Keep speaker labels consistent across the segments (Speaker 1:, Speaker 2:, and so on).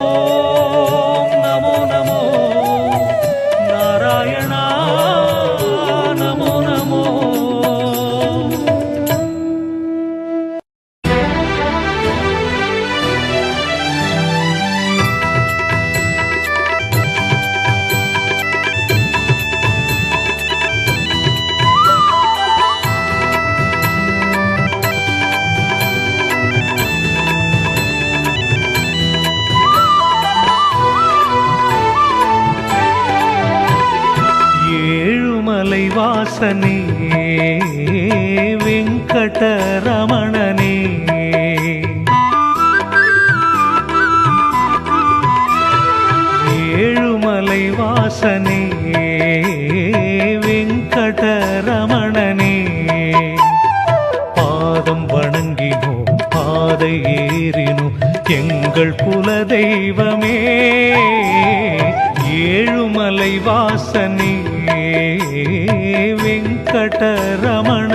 Speaker 1: Oh இசை வாசனே வெங்கடரமணனே. ஏழுமலை வாசனே வெங்கடரமணனே. பாதம் வணங்கினோம் பாதை ஏறினோம் எங்கள் குல தெய்வமே ஏழுமலை வாசனே வெங்கடரமண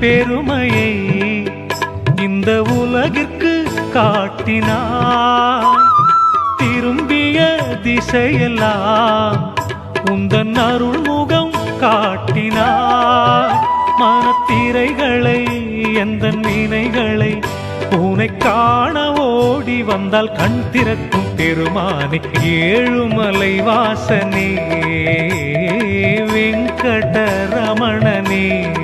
Speaker 1: பெருமையை இந்த உலகிற்கு காட்டினார் திரும்பிய திசையெல்லாம் உந்தன் அருள்முகம் காட்டினார் மனத்திரைகளை எந்த நினைகளை உனை காண ஓடி வந்தால் கண் திறக்கும் பெருமானே ஏழுமலை வாசனே வெங்கடரமணனே.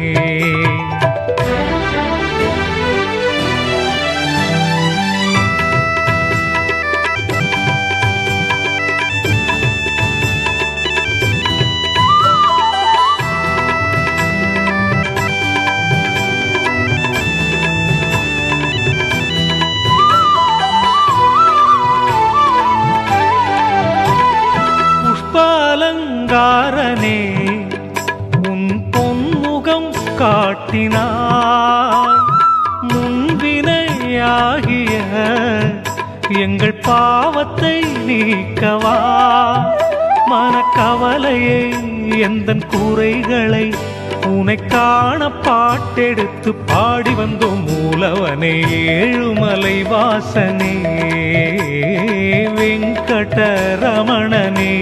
Speaker 1: புஷ்பாலங்காரனே உன் பொன்முகம் காட்டினாய். முன்வினையாகிய எங்கள் பாவத்தை நீக்கவா? மனக்கவலையை எந்த கூரைகளை உனை காண பாட்டெடுத்து பாடி வந்தோம் மூலவனே ஏழுமலை வாசனே வெங்கடரமணனே.